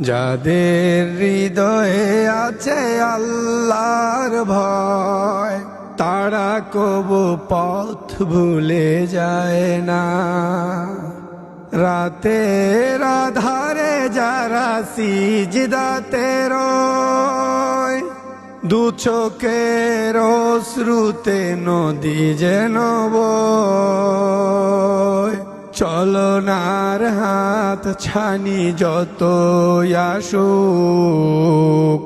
যাদের হৃদয়ে আছে আল্লাহর ভয়, তারা কবু পথ ভুলে যায় না। রাতে রাধারে যারা সিজদাতে রয়, দু চোখের শ্রুতে নদী যেন বয়। চলনার হাত ছানি যত আসুক।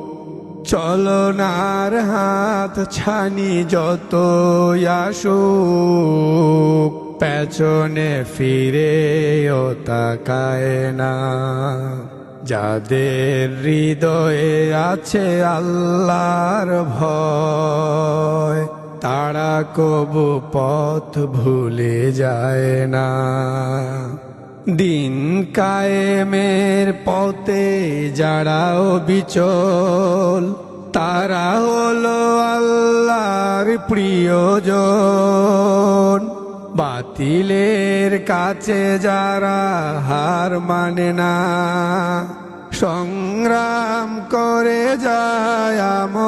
চলনার হাত ছানি যত আসুক। পেছনে ফিরে ও তাকায় না। যাদের হৃদয়ে আছে আল্লাহর ভয় কবু পথ ভুলে যায় না। দিন কায়েমের পথে যারাও বিচল, তারা হলো আল্লাহর প্রিয়জন। বাতিলের কাছে যারা হার মানে না, সংগ্রাম করে যায় আমরণ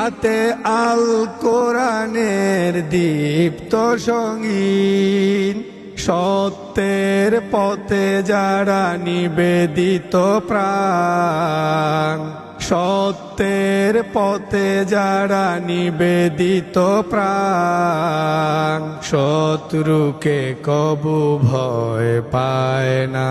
হাতে আল কোরআনের দীপ্ত সঙ্গীন, সত্যের পথে যারা নিবেদিত প্রাণ, সত্যের পথে যারা নিবেদিত প্রাণ, শত্রুকে কবু ভয় পায় না।